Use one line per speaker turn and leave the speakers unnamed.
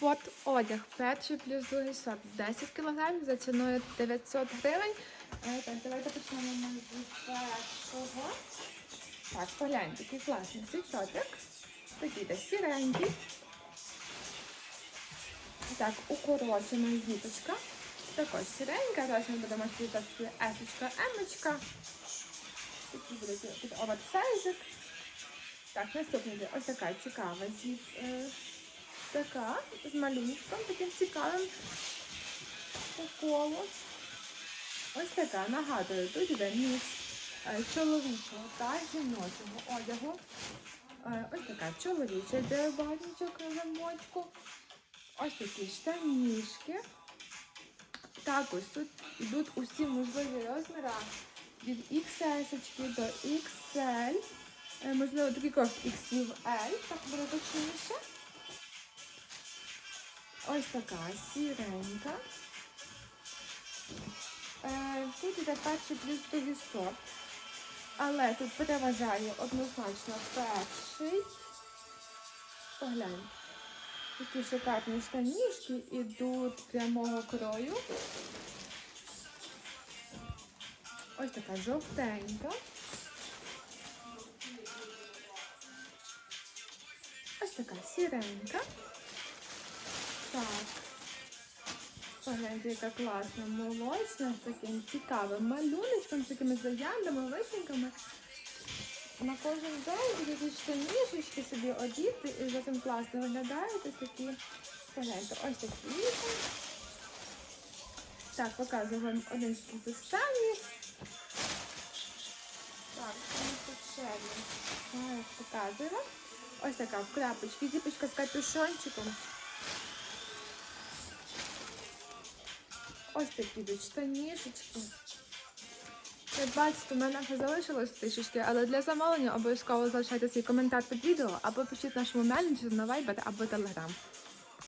Спорт-одяг. Перший плюс другий сорт. 10 кг за ціною 900 гривень. Е, Так, давайте почнемо з першого. Так, погляньте, який класний свічотик. Такий десь сіренький. Так, укорочена зіточка. Також сіренька. Зараз ми будемо світати есочка, емочка. Такий буде під оверсайзик. Так, наступний ось така цікава зіп. Така з малюнком, таким цікавим по колу. Ось така, нагадую, тут йде між е, чоловічого та жіночого одягу. Е, ось така чоловіча йде багатничок на замочку. Ось такі штанішки. Також тут йдуть усі можливі розміри від XS до XL. Е, Можливо, також XL, так буде точніше. Ось така сіренька. Е, Тут іде перший плюс другий сорт. Але тут переважає однозначно перший. Погляньте. Такі шикарні штанішки ідуть прямого крою. Ось така жовтенька. Ось така сіренька. Погляньте, яка класна молочна, з таким цікавим малюночком, з такими заяндами, вишеньками. На кожен день буде такі штанішечки собі одіти і затим класно виглядають ось такі. Погляньте, ось такі. Так, показую вам один з останніх. Так. Показую. Ось така в крапочці, зіпочка з капюшончиком. Ось такі тут штанішечки. Як бачите, у мене вже залишилось трішечки, але для замовлення обов'язково залишайте свій коментар під відео або пишіть нашому менеджеру на Viber або Telegram.